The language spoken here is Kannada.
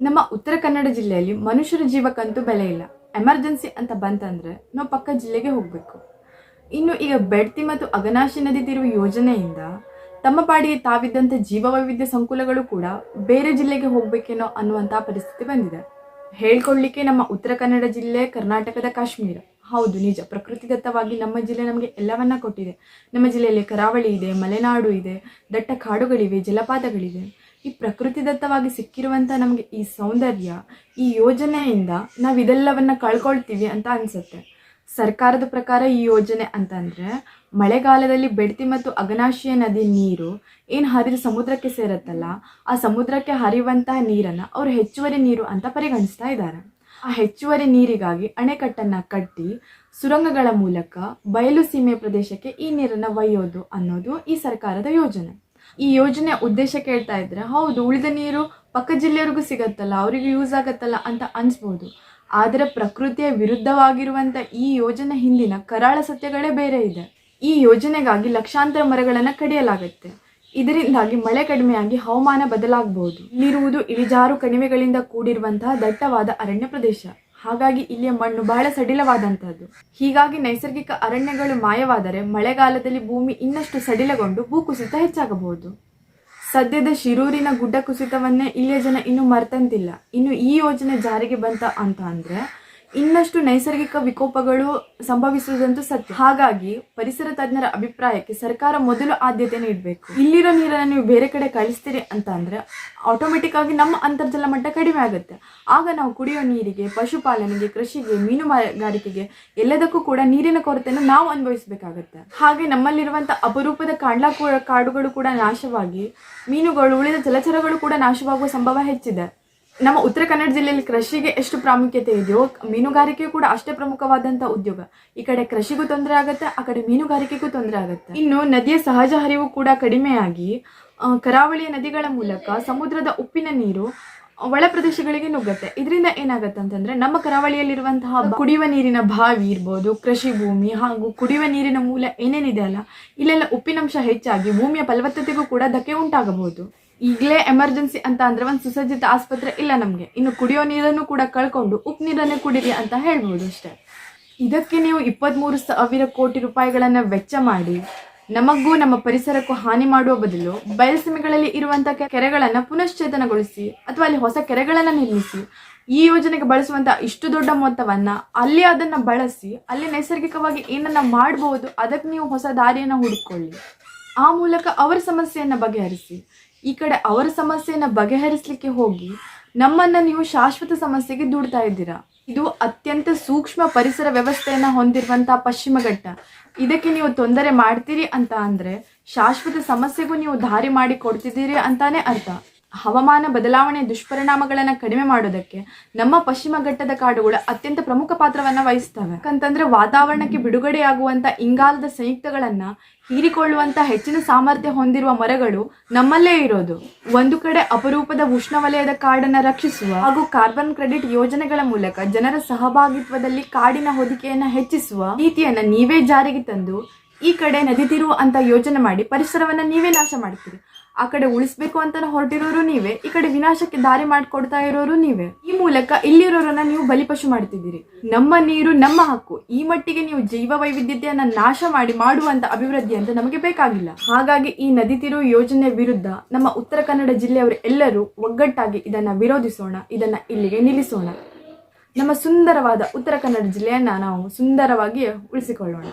ನಮ್ಮ ಉತ್ತರ ಕನ್ನಡ ಜಿಲ್ಲೆಯಲ್ಲಿ ಮನುಷ್ಯರ ಜೀವಕ್ಕಂತೂ ಬೆಲೆ ಇಲ್ಲ. ಎಮರ್ಜೆನ್ಸಿ ಅಂತ ಬಂತಂದ್ರೆ ನಾವು ಪಕ್ಕ ಜಿಲ್ಲೆಗೆ ಹೋಗಬೇಕು. ಇನ್ನು ಈಗ ಬೆಡ್ತಿ ಮತ್ತು ಅಗನಾಶಿ ನದಿ ತೀರುವ ಯೋಜನೆಯಿಂದ ತಮ್ಮ ಪಾಡಿಗೆ ತಾವಿದ್ದಂಥ ಜೀವವೈವಿಧ್ಯ ಸಂಕುಲಗಳು ಕೂಡ ಬೇರೆ ಜಿಲ್ಲೆಗೆ ಹೋಗ್ಬೇಕೇನೋ ಅನ್ನುವಂಥ ಪರಿಸ್ಥಿತಿ ಬಂದಿದೆ. ಹೇಳ್ಕೊಳ್ಳಿಕ್ಕೆ ನಮ್ಮ ಉತ್ತರ ಕನ್ನಡ ಜಿಲ್ಲೆ, ಕರ್ನಾಟಕದ ಕಾಶ್ಮೀರ. ಹೌದು, ನಿಜ. ಪ್ರಕೃತಿದತ್ತವಾಗಿ ನಮ್ಮ ಜಿಲ್ಲೆ ನಮಗೆ ಎಲ್ಲವನ್ನ ಕೊಟ್ಟಿದೆ. ನಮ್ಮ ಜಿಲ್ಲೆಯಲ್ಲಿ ಕರಾವಳಿ ಇದೆ, ಮಲೆನಾಡು ಇದೆ ದಟ್ಟ ಕಾಡುಗಳಿವೆ ಜಲಪಾತಗಳಿವೆ. ಈ ಪ್ರಕೃತಿದತ್ತವಾಗಿ ಸಿಕ್ಕಿರುವಂಥ ನಮಗೆ ಈ ಸೌಂದರ್ಯ, ಈ ಯೋಜನೆಯಿಂದ ನಾವು ಇದೆಲ್ಲವನ್ನ ಕಳ್ಕೊಳ್ತೀವಿ ಅಂತ ಅನಿಸುತ್ತೆ. ಸರ್ಕಾರದ ಪ್ರಕಾರ ಈ ಯೋಜನೆ ಅಂತಂದರೆ ಮಳೆಗಾಲದಲ್ಲಿ ಬೆಡ್ತಿ ಮತ್ತು ಅಗನಾಶಿಯ ನದಿ ನೀರು ಏನು ಹರಿದು ಸಮುದ್ರಕ್ಕೆ ಸೇರುತ್ತಲ್ಲ, ಆ ಸಮುದ್ರಕ್ಕೆ ಹರಿಯುವಂತಹ ನೀರನ್ನು ಅವರು ಹೆಚ್ಚುವರಿ ನೀರು ಅಂತ ಪರಿಗಣಿಸ್ತಾ ಇದ್ದಾರೆ ಆ ಹೆಚ್ಚುವರಿ ನೀರಿಗಾಗಿ ಅಣೆಕಟ್ಟನ್ನು ಕಟ್ಟಿ ಸುರಂಗಗಳ ಮೂಲಕ ಬಯಲು ಸೀಮೆ ಪ್ರದೇಶಕ್ಕೆ ಈ ನೀರನ್ನು ಒಯ್ಯೋದು ಅನ್ನೋದು ಈ ಸರ್ಕಾರದ ಯೋಜನೆ. ಈ ಯೋಜನೆ ಉದ್ದೇಶ ಕೇಳ್ತಾ ಇದ್ರೆ, ಹೌದು, ಉಳಿದ ನೀರು ಪಕ್ಕ ಜಿಲ್ಲೆಯವ್ರಿಗೂ ಸಿಗತ್ತಲ್ಲ, ಅವರಿಗೆ ಯೂಸ್ ಆಗತ್ತಲ್ಲ ಅಂತ ಅನ್ಸ್ಬೋದು. ಆದರೆ ಪ್ರಕೃತಿಯ ವಿರುದ್ಧವಾಗಿರುವಂಥ ಈ ಯೋಜನೆ ಹಿಂದಿನ ಕರಾಳ ಸತ್ಯಗಳೇ ಬೇರೆ ಇದೆ. ಈ ಯೋಜನೆಗಾಗಿ ಲಕ್ಷಾಂತರ ಮರಗಳನ್ನು ಕಡಿಯಲಾಗುತ್ತೆ. ಇದರಿಂದಾಗಿ ಮಳೆ ಕಡಿಮೆಯಾಗಿ ಹವಾಮಾನ ಬದಲಾಗಬಹುದು ಇಲ್ಲಿರುವುದು ಇಳಿಜಾರು ಕಣಿವೆಗಳಿಂದ ಕೂಡಿರುವಂತಹ ದಟ್ಟವಾದ ಅರಣ್ಯ ಪ್ರದೇಶ. ಹಾಗಾಗಿ ಇಲ್ಲಿಯ ಮಣ್ಣು ಬಹಳ ಸಡಿಲವಾದಂತಹದ್ದು. ಹೀಗಾಗಿ ನೈಸರ್ಗಿಕ ಅರಣ್ಯಗಳು ಮಾಯವಾದರೆ ಮಳೆಗಾಲದಲ್ಲಿ ಭೂಮಿ ಇನ್ನಷ್ಟು ಸಡಿಲಗೊಂಡು ಭೂಕುಸಿತ ಹೆಚ್ಚಾಗಬಹುದು. ಸದ್ಯದ ಶಿರೂರಿನ ಗುಡ್ಡ ಕುಸಿತವನ್ನೇ ಇಲ್ಲಿಯ ಜನ ಇನ್ನೂ ಮರ್ತಂತಿಲ್ಲ. ಇನ್ನು ಈ ಯೋಜನೆ ಜಾರಿಗೆ ಬಂತ ಅಂತ ಅಂದ್ರೆ ಇನ್ನಷ್ಟು ನೈಸರ್ಗಿಕ ವಿಕೋಪಗಳು ಸಂಭವಿಸುವುದಂತೂ ಸತ್ಯ. ಹಾಗಾಗಿ ಪರಿಸರ ತಜ್ಞರ ಅಭಿಪ್ರಾಯಕ್ಕೆ ಸರ್ಕಾರ ಮೊದಲು ಆದ್ಯತೆ ನೀಡಬೇಕು ಇಲ್ಲಿರೋ ನೀರನ್ನು ನೀವು ಬೇರೆ ಕಡೆ ಕಳಿಸ್ತೀರಿ ಅಂತ ಅಂದ್ರೆ ಆಟೋಮೆಟಿಕ್ ಆಗಿ ನಮ್ಮ ಅಂತರ್ಜಲ ಮಟ್ಟ ಕಡಿಮೆ ಆಗುತ್ತೆ. ಆಗ ನಾವು ಕುಡಿಯೋ ನೀರಿಗೆ, ಪಶುಪಾಲನೆಗೆ, ಕೃಷಿಗೆ ಮೀನುಗಾರಿಕೆಗೆ ಎಲ್ಲದಕ್ಕೂ ಕೂಡ ನೀರಿನ ಕೊರತೆಯನ್ನು ನಾವು ಅನುಭವಿಸಬೇಕಾಗತ್ತೆ. ಹಾಗೆ ನಮ್ಮಲ್ಲಿರುವಂಥ ಅಪರೂಪದ ಕಾಂಡ್ಲಾ ಕಾಡುಗಳು ಕೂಡ ನಾಶವಾಗಿ, ಮೀನುಗಳು, ಉಳಿದ ಜಲಚರಗಳು ಕೂಡ ನಾಶವಾಗುವ ಸಂಭವ ಹೆಚ್ಚಿದೆ. ನಮ್ಮ ಉತ್ತರ ಕನ್ನಡ ಜಿಲ್ಲೆಯಲ್ಲಿ ಕೃಷಿಗೆ ಎಷ್ಟು ಪ್ರಾಮುಖ್ಯತೆ ಇದೆಯೋ ಮೀನುಗಾರಿಕೆ ಕೂಡ ಅಷ್ಟೇ ಪ್ರಮುಖವಾದಂತಹ ಉದ್ಯೋಗ. ಈ ಕಡೆ ಕೃಷಿಗೂ ತೊಂದರೆ ಆಗುತ್ತೆ, ಆ ಕಡೆ ಮೀನುಗಾರಿಕೆಗೂ ತೊಂದರೆ ಆಗುತ್ತೆ. ಇನ್ನು ನದಿಯ ಸಹಜ ಹರಿವು ಕೂಡ ಕಡಿಮೆಯಾಗಿ ಕರಾವಳಿಯ ನದಿಗಳ ಮೂಲಕ ಸಮುದ್ರದ ಉಪ್ಪಿನ ನೀರು ಒಳ ಪ್ರದೇಶಗಳಿಗೆ ನುಗ್ಗತ್ತೆ. ಇದರಿಂದ ಏನಾಗತ್ತೆ ಅಂತಂದ್ರೆ, ನಮ್ಮ ಕರಾವಳಿಯಲ್ಲಿರುವಂತಹ ಕುಡಿಯುವ ನೀರಿನ ಬಾವಿ ಇರ್ಬೋದು, ಕೃಷಿ ಭೂಮಿ ಹಾಗೂ ಕುಡಿಯುವ ನೀರಿನ ಮೂಲ ಏನೇನಿದೆ ಅಲ್ಲ, ಇಲ್ಲೆಲ್ಲ ಉಪ್ಪಿನಂಶ ಹೆಚ್ಚಾಗಿ ಭೂಮಿಯ ಫಲವತ್ತತೆಗೂ ಕೂಡ ಧಕ್ಕೆ ಉಂಟಾಗಬಹುದು. ಈಗಲೇ ಎಮರ್ಜೆನ್ಸಿ ಅಂತ ಅಂದ್ರೆ ಒಂದು ಸುಸಜ್ಜಿತ ಆಸ್ಪತ್ರೆ ಇಲ್ಲ ನಮಗೆ. ಇನ್ನು ಕುಡಿಯೋ ನೀರನ್ನು ಕೂಡ ಕಳ್ಕೊಂಡು ಉಪ್ಪು ನೀರನ್ನೇ ಕುಡಿರಿ ಅಂತ ಹೇಳ್ಬೋದು ಅಷ್ಟೇ. ಇದಕ್ಕೆ ನೀವು ಇಪ್ಪತ್ತ್ಮೂರು ಸಾವಿರ ಕೋಟಿ ರೂಪಾಯಿಗಳನ್ನು ವೆಚ್ಚ ಮಾಡಿ, ನಮಗೂ ನಮ್ಮ ಪರಿಸರಕ್ಕೂ ಹಾನಿ ಮಾಡುವ ಬದಲು ಬಯಲುಸೀಮೆಗಳಲ್ಲಿ ಇರುವಂಥ ಕೆರೆಗಳನ್ನು ಪುನಶ್ಚೇತನಗೊಳಿಸಿ ಅಥವಾ ಅಲ್ಲಿ ಹೊಸ ಕೆರೆಗಳನ್ನು ನಿರ್ಮಿಸಿ, ಈ ಯೋಜನೆಗೆ ಬಳಸುವಂತ ಇಷ್ಟು ದೊಡ್ಡ ಮೊತ್ತವನ್ನ ಅಲ್ಲಿ ಅದನ್ನ ಬಳಸಿ, ಅಲ್ಲಿ ನೈಸರ್ಗಿಕವಾಗಿ ಏನನ್ನ ಮಾಡಬಹುದು ಅದಕ್ಕೆ ನೀವು ಹೊಸ ದಾರಿಯನ್ನು ಹುಡುಕೊಳ್ಳಿ ಆ ಮೂಲಕ ಅವರ ಸಮಸ್ಯೆಯನ್ನ ಬಗೆಹರಿಸಿ ಈ ಕಡೆ ಅವರ ಸಮಸ್ಯೆಯನ್ನ ಬಗೆಹರಿಸಲಿಕ್ಕೆ ಹೋಗಿ ನಮ್ಮನ್ನ ನೀವು ಶಾಶ್ವತ ಸಮಸ್ಯೆಗೆ ದೂಡ್ತಾ ಇದ್ದೀರಾ. ಇದು ಅತ್ಯಂತ ಸೂಕ್ಷ್ಮ ಪರಿಸರ ವ್ಯವಸ್ಥೆಯನ್ನ ಹೊಂದಿರುವಂತಹ ಪಶ್ಚಿಮ ಘಟ್ಟ. ಇದಕ್ಕೆ ನೀವು ತೊಂದರೆ ಮಾಡ್ತೀರಿ ಅಂತ ಅಂದ್ರೆ ಶಾಶ್ವತ ಸಮಸ್ಯೆಗೂ ನೀವು ದಾರಿ ಮಾಡಿ ಕೊಡ್ತಿದ್ದೀರಿ ಅಂತಾನೆ ಅರ್ಥ. ಹವಾಮಾನ ಬದಲಾವಣೆ ದುಷ್ಪರಿಣಾಮಗಳನ್ನು ಕಡಿಮೆ ಮಾಡೋದಕ್ಕೆ ನಮ್ಮ ಪಶ್ಚಿಮ ಘಟ್ಟದ ಕಾಡುಗಳು ಅತ್ಯಂತ ಪ್ರಮುಖ ಪಾತ್ರವನ್ನ ವಹಿಸ್ತವೆ. ಯಾಕಂತಂದ್ರೆ ವಾತಾವರಣಕ್ಕೆ ಬಿಡುಗಡೆಯಾಗುವಂತ ಇಂಗಾಲದ ಸಂಯುಕ್ತಗಳನ್ನ ಹೀರಿಕೊಳ್ಳುವಂತ ಹೆಚ್ಚಿನ ಸಾಮರ್ಥ್ಯ ಹೊಂದಿರುವ ಮರಗಳು ನಮ್ಮಲ್ಲೇ ಇರೋದು. ಒಂದು ಕಡೆ ಅಪರೂಪದ ಉಷ್ಣವಲಯದ ಕಾಡನ್ನ ರಕ್ಷಿಸುವ ಹಾಗೂ ಕಾರ್ಬನ್ ಕ್ರೆಡಿಟ್ ಯೋಜನೆಗಳ ಮೂಲಕ ಜನರ ಸಹಭಾಗಿತ್ವದಲ್ಲಿ ಕಾಡಿನ ಹೊದಿಕೆಯನ್ನ ಹೆಚ್ಚಿಸುವ ನೀತಿಯನ್ನ ನೀವೇ ಜಾರಿಗೆ ತಂದು ಈ ಕಡೆ ನದಿ ತೀರು ಅಂತ ಯೋಜನೆ ಮಾಡಿ ಪರಿಸರವನ್ನ ನೀವೇ ನಾಶ ಮಾಡ್ತೀರಿ. ಆ ಕಡೆ ಉಳಿಸ್ಬೇಕು ಅಂತ ಹೊರಟಿರೋರು ನೀವೇ, ಈ ಕಡೆ ವಿನಾಶಕ್ಕೆ ದಾರಿ ಮಾಡಿಕೊಡ್ತಾ ಇರೋರು ನೀವೇ. ಈ ಮೂಲಕ ಇಲ್ಲಿರೋರನ್ನ ನೀವು ಬಲಿಪಶು ಮಾಡ್ತಿದ್ದೀರಿ. ನಮ್ಮ ನೀರು, ನಮ್ಮ ಹಕ್ಕು, ಈ ಮಟ್ಟಿಗೆ ನೀವು ಜೀವ ವೈವಿಧ್ಯತೆಯನ್ನ ನಾಶ ಮಾಡಿ ಮಾಡುವಂತ ಅಭಿವೃದ್ಧಿ ಅಂತ ನಮಗೆ ಬೇಕಾಗಿಲ್ಲ. ಹಾಗಾಗಿ ಈ ನದಿ ತೀರು ಯೋಜನೆ ವಿರುದ್ಧ ನಮ್ಮ ಉತ್ತರ ಕನ್ನಡ ಜಿಲ್ಲೆಯವರು ಎಲ್ಲರೂ ಒಗ್ಗಟ್ಟಾಗಿ ಇದನ್ನ ವಿರೋಧಿಸೋಣ, ಇದನ್ನ ಇಲ್ಲಿಗೆ ನಿಲ್ಲಿಸೋಣ. ನಮ್ಮ ಸುಂದರವಾದ ಉತ್ತರ ಕನ್ನಡ ಜಿಲ್ಲೆಯನ್ನ ನಾವು ಸುಂದರವಾಗಿ ಉಳಿಸಿಕೊಳ್ಳೋಣ.